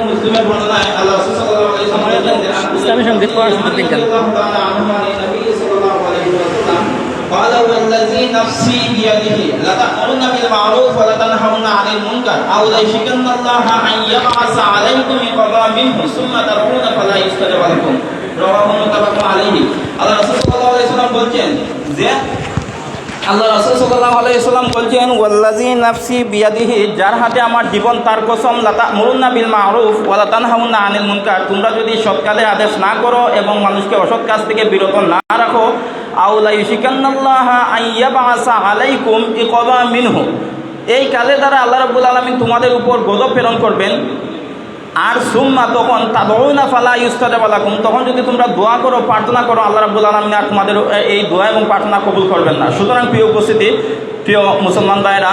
মুসলিমের বর্ণনায় আল্লাহ রাসূল সাল্লাল্লাহু আলাইহি ওয়াসাল্লাম বলেছেন যে আন ইসলামী সঙ্গীত পড়াশোনার বিজ্ঞান। রাদিয়াল্লাহু তাআলা আনহু আন নবী সাল্লাল্লাহু আলাইহি ওয়াসাল্লাম قال والذي نفسي بيده لتأمرن بالمعروف ولتنهون عن المنكر أو ليشكن الله أن يبعث عليكم قضاء منه ثم ترون فلا يستجب لكم رواه متفق عليه আল্লাহ রাসূল সাল্লাল্লাহু আলাইহি ওয়াসাল্লাম বলছেন যে আল্লাহ বলছেন, ওয়াল্লাযী নাফসি যার হাতে আমার জীবন, তার কসম লাতা মুরুন্না বিল মারুফ ওয়ালা তানহাউন্না আনিল মুনকার। তোমরা যদি সৎ কাজের আদেশ না করো এবং মানুষকে অসৎ কাজ থেকে বিরত না রাখো আলাইকুম মিনহু। এই কাজের দ্বারা আল্লাহ রাব্বুল আলামিন তোমাদের উপর গজব প্রেরণ করবেন। আর সুম্মা তখন তাদউনা ফালা ইউস্তাজাব লাকুম। তখন যদি তোমরা দোয়া করো, প্রার্থনা করো, আল্লাহ রাবুল আলামিন আর তোমাদের এই দোয়া এবং প্রার্থনা কবুল করবেন না। সুতরাং প্রিয় উপস্থিতি, প্রিয় মুসলমান ভাইরা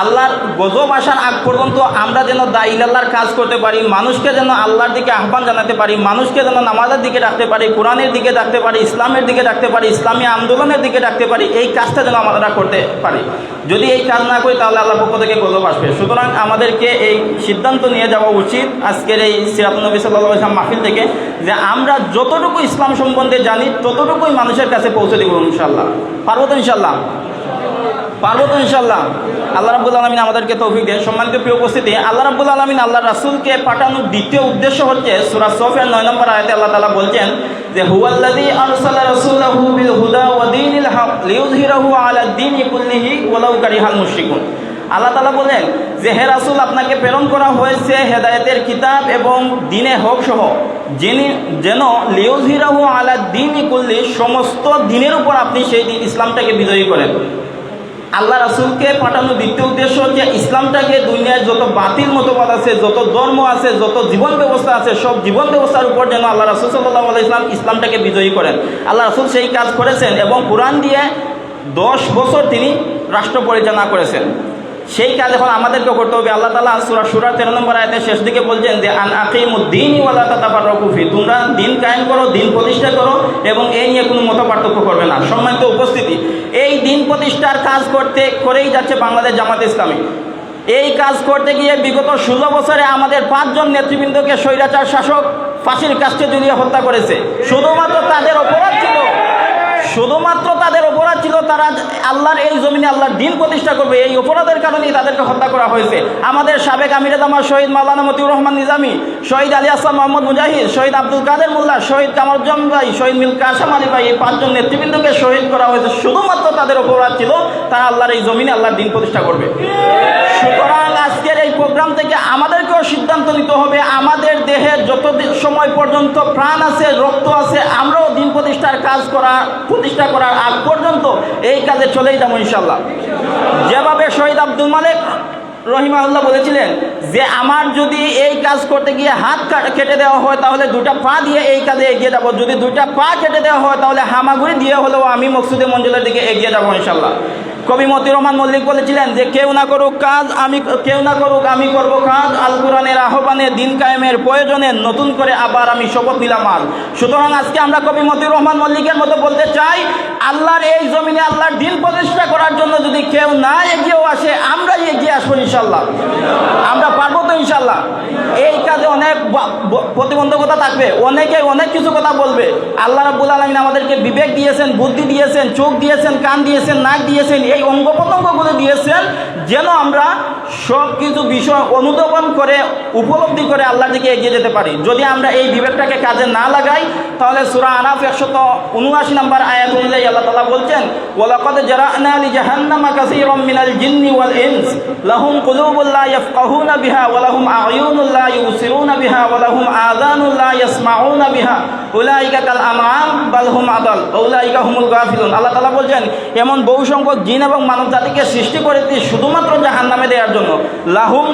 আল্লাহর গজব আসার আগ পর্যন্ত আমরা যেন দাইল আল্লাহর কাজ করতে পারি, মানুষকে যেন আল্লাহর দিকে আহ্বান জানাতে পারি, মানুষকে যেন নামাজের দিকে ডাকতে পারি, কোরআনের দিকে ডাকতে পারি, ইসলামের দিকে ডাকতে পারি, ইসলামী আন্দোলনের দিকে ডাকতে পারি, এই কাজটা যেন আমরা করতে পারি। যদি এই কাজ না করি, তাহলে আল্লাহর পক্ষ থেকে গজব আসবে। সুতরাং আমাদেরকে এই সিদ্ধান্ত নিয়ে যাওয়া উচিত আজকের এই সিরাতুনবী সাল্লাহ ইসলাম মাহফিল থেকে, যে আমরা যতটুকু ইসলাম সম্বন্ধে জানি, ততটুকুই মানুষের কাছে পৌঁছে দেবো ইনশাল্লাহ পারব তো ইনশাল্লাহ পারব তো ইনশাল্লাহ আল্লাহ রাবুল আলমিন আমাদেরকে তৌফিক দেন। সম্মানিত প্রিয় উপস্থিতি, আল্লাহ রাবুল আলমিন আল্লাহ রাসুলকে পাঠানোর দ্বিতীয় উদ্দেশ্য হচ্ছে সুরা সফের নয় নম্বর আয়তে আল্লাহ তালা বলছেন, যে হুয়াল্লাযী আরসালা রাসূলাহু বিল হুদা ওয়া দীনিল হক আলা দ্বীনি কুল্লিহি ওয়ালাউ কারিহাল মুশরিকুন। আল্লাহ তালা বলেন যে হে রাসুল, আপনাকে প্রেরণ করা হয়েছে হেদায়েতের কিতাব এবং দিনে হক সহ, যিনি যেন লিউজহিরাহু আলা দিন কুল্লি সমস্ত দিনের উপর আপনি সেই দিন ইসলামটাকে বিজয়ী করেন। আল্লাহ রাসুলকে পাঠানো দ্বিতীয় উদ্দেশ্য হচ্ছে ইসলামটাকে দুনিয়ায় যত বাতিল মতবাদ আছে, যত ধর্ম আছে, যত জীবন ব্যবস্থা আছে, সব জীবন ব্যবস্থার উপর যেন আল্লাহ রাসুল সাল্লাহ ইসলাম ইসলামটাকে বিজয়ী করেন। আল্লাহ রাসুল সেই কাজ করেছেন এবং কোরআন দিয়ে দশ বছর তিনি রাষ্ট্র পরিচালনা করেছেন। সেই কাজ এখন আমাদেরকে করতে হবে। আল্লাহ তালা সুরা সুরা তেরো নম্বর আয়তে শেষ দিকে বলছেন যে, আন আকিমুদ্দিন ওয়ালা তাতাবার রকুফি তোমরা দিন কায়েম করো, দিন প্রতিষ্ঠা করো এবং এই নিয়ে কোনো মত পার্থক্য করবে না। সম্মানিত উপস্থিতি, এই দিন প্রতিষ্ঠার কাজ করতে করেই যাচ্ছে বাংলাদেশ জামাত ইসলামী। এই কাজ করতে গিয়ে বিগত ষোলো বছরে আমাদের পাঁচজন নেতৃবৃন্দকে স্বৈরাচার শাসক ফাঁসির কাছে জড়িয়ে হত্যা করেছে। শুধুমাত্র তাদের অপরাধ ছিল শুধুমাত্র তাদের অপরাধ ছিল তারা আল্লাহর এই জমিনে আল্লাহর দিন প্রতিষ্ঠা করবে। এই অপরাধের কারণেই তাদেরকে হত্যা করা হয়েছে। আমাদের সাবেক আমির জামা শহীদ মাওলানা মতিউর রহমান নিজামি, শহীদ আলী আসলাম মোহাম্মদ মুজাহিদ, শহীদ আব্দুল কাদের মোল্লা, শহীদ কামরুজ্জাম ভাই, শহীদ মিল কাসাম আলী ভাই, এই পাঁচজন নেতৃবৃন্দকে শহীদ করা হয়েছে। শুধুমাত্র তাদের অপরাধ ছিল, তারা আল্লাহর এই জমিনে আল্লাহর দিন প্রতিষ্ঠা করবে। সুতরাং আজকের এই প্রোগ্রাম থেকে আমাদেরকেও সিদ্ধান্ত নিতে হবে, আমাদের দেহে যত সময় পর্যন্ত প্রাণ আছে, রক্ত আছে, আমরাও দিন প্রতিষ্ঠার কাজ করা, প্রতিষ্ঠা করার আগ পর্যন্ত এই কাজে চলেই যাব ইনশাল্লাহ যেভাবে শহীদ আব্দুল মালিক রহিমাউল্লাহ বলেছিলেন যে, আমার যদি এই কাজ করতে গিয়ে হাত কেটে দেওয়া হয়, তাহলে দুটা পা দিয়ে এই কাজে এগিয়ে যাব। যদি দুটা পা কেটে দেওয়া হয়, তাহলে হামাগুড়ি দিয়ে হলেও আমি মকসুদে মঞ্জুলের দিকে এগিয়ে যাব ইনশাল্লাহ কবি মতিউর রহমান মল্লিক বলেছিলেন যে, কেউ না করুক কাজ, আমি, কেউ না করুক, আমি করব কাজ। আল কোরআনের আহ্বানে দিন কায়েমের প্রয়োজনে নতুন করে আবার আমি শপথ নিলাম আজ সুতরাং আজকে আমরা কবি মতিউর রহমান মল্লিকের মতো বলতে চাই, আল্লাহর এই জমিনে আল্লাহর দিন প্রতিষ্ঠা করার জন্য যদি কেউ না এগিয়েও আসে, আমরাই এগিয়ে আসব ইনশাল্লাহ আমরা পারব তো ইনশাল্লাহ এই কাজে অনেক প্রতিবন্ধকতা থাকবে। অনেকে অনেক কিছু কথা বলবে। আল্লাহ রাবুল আলমিন আমাদেরকে বিবেক দিয়েছেন, বুদ্ধি দিয়েছেন, চোখ দিয়েছেন, কান দিয়েছেন, নাক দিয়েছেন, এই অঙ্গ প্রত্যঙ্গগুলো দিয়েছেন যেন আমরা সব কিছু বিষয় অনুধাবন করে, উপলব্ধি করে আল্লাহর দিকে এগিয়ে যেতে পারি। যদি আমরা এই বিবেকটাকে কাজে না লাগাই, তাহলে সুরা আনাফ একশত উনআশি নম্বর আয়াত অনুযায়ী আল্লাহ তালা বলছেন, ওয়ালাকাদ জারানা জাহান্নামা কাসীরাম মিনাল জিন্নি ওয়াল ইনস, লাহুম কুলুবুল লা ইয়াফকাহুনা বিহা ওয়া আ'য়ুনুল লা ইউসিরুনা বিহা ওয়া লাহুম আযানুল লা ইয়াসমাউনা বিহা। উলাইকা কাল বাল হুম আদাল উলাইকা হুমুল গাফিলুন। আল্লাহ তাআলা বলছেন, এমন জিন এবং সৃষ্টি করেছি শুধুমাত্র জাহান্নামে দেওয়ার জন্য। লাহুম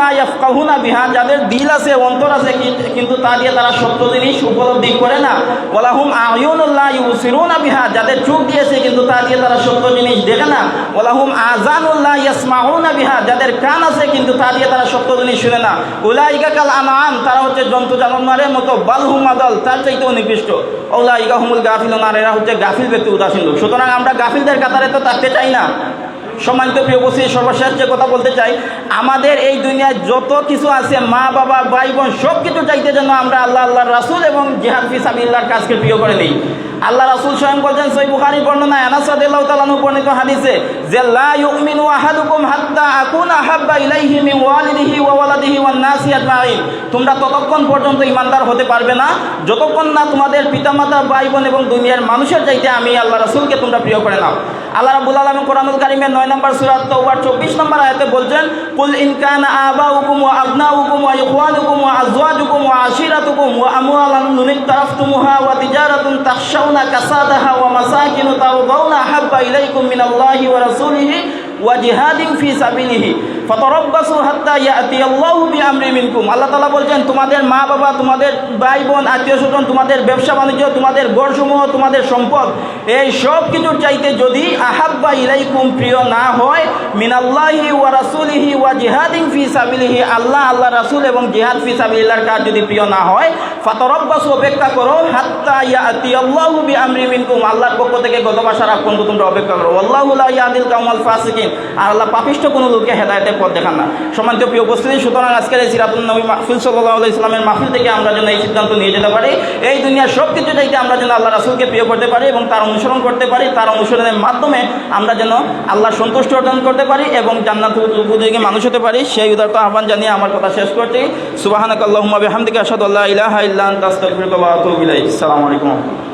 লা ইয়াফকাহুনা বিহা, যাদের দিল আছে, অন্তর আছে কিন্তু তা দিয়ে তারা সত্য জিনিস উপলব্ধি করে না। ওয়ালাহুম আয়ুনুল লা ইউসিরুনা বিহা, যাদের চোখ দিয়েছে, কিন্তু তা দিয়ে তারা সত্য জিনিস দেখে না। ওয়ালাহুম আযানুল লা ইয়াসমাউনা বিহা, যাদের কান আছে, কিন্তু তা দিয়ে তারা সত্য জিনিস শুনে না। উলাইকা কাল আনআম, তারা হচ্ছে জন্তু জানোয়ারের মতো বালহুম আদাল তার চাইতেও নিকৃষ্ট। উলাইকা হুমুল গাফিলুন আর এরা হচ্ছে গাফিল ব্যক্তি, উদাসীন লোক। সুতরাং আমরা গাফিলদের কাতারে তো থাকতে চাই না। সম্মানিত প্রিয় উপস্থিতি, সর্বশেষ যে কথা বলতে চাই, আমাদের এই দুনিয়ায় যত কিছু আছে, মা, বাবা, ভাই, বোন সব কিছু চাইতে যেন আমরা আল্লাহ আল্লাহ রাসুল এবং জিহাদ ফিসাবিল্লাহর কাজকে প্রিয় করে নিই আল্লাহ রাসুল স্বয়ং বলছেন, সই বুখারি বর্ণনা আনাস রাদিয়াল্লাহু তাআলা বর্ণিত হাদিসে যে, লা ইউমিনু আহাদুকুম হাত্তা আকুনা আহাব্বা ইলাইহি মিন ওয়ালিদিহি ওয়া ওয়ালাদিহি ওয়ান নাসি আজমাইন। তোমরা ততক্ষণ পর্যন্ত ইমানদার হতে পারবে না। যতক্ষণ না তোমাদের পিতামাতা ভাই বোন এবং দুনিয়ার মানুষের চাইতে আমি আল্লাহ রাসূলকে তোমরা প্রিয় করে নাও। আল্লাহ রাব্বুল আলামিন কোরআনুল কারীমের 9 নম্বর সূরা তাওবার 24 নম্বর আয়াতে বলছেন, কুল ইন কানা আবাউকুম ওয়া আবনাউকুম ওয়া ইখওয়ানুকুম ওয়া আজওয়াজুকুম ওয়া আশিরাতুকুম ওয়া আমওয়ালান তারাফতুমুহা ওয়া তিজারাতুন তাখশাউনা কাসাদাহা ওয়া মাসাকিন তারদাউনা হাব্বা ইলাইকুম মিনাল্লাহি ওয়া রাসূলিহি ওয়া জিহাদিন আল্লাহু তাআলা বলছেন, তোমাদের মা বাবা, তোমাদের ভাই বোন আত্মীয় তোমাদের ব্যবসা বাণিজ্য, তোমাদের গড়সমূহ তোমাদের সম্পদ, এই সব কিছুর চাইতে যদি ইলাইকুম, প্রিয় না হয়, মিনাল্লাহি ওয়া ওয়া সাবিলিহি, আল্লাহ আল্লাহ রাসূল এবং জিহাদ যদি প্রিয় না হয় অপেক্ষা করো মিনকুম। পক্ষ থেকে তোমরা অপেক্ষা করো। আল্লাহু আল্লাহ পাপিষ্ট কোনো লোককে হেদায়েতের পথ দেখান না। সম্মানিত প্রিয় উপস্থিতি, সুতরাং আজকের এই সিরাতুল নবী মাহফিল আলাইহি ইসলামের মাহফিল থেকে আমরা যেন এই সিদ্ধান্ত নিয়ে যেতে পারি, এই দুনিয়ার সব কিছু চাইতে আমরা যেন আল্লাহ রাসূলকে প্রিয় করতে পারি এবং তার অনুসরণ করতে পারি, তার অনুসরণের মাধ্যমে আমরা যেন আল্লাহর সন্তুষ্ট অর্জন করতে পারি এবং জান্নাত উপযোগী মানুষ হতে পারি। সেই উদারত আহ্বান জানিয়ে আমার কথা শেষ করছি। সুবাহানাকাল্লাহুম্মা বিহামদিকা আশহাদু আল্লা ইলাহা ইল্লা আনতা আস্তাগফিরুকা ওয়া আসসালামু আলাইকুম।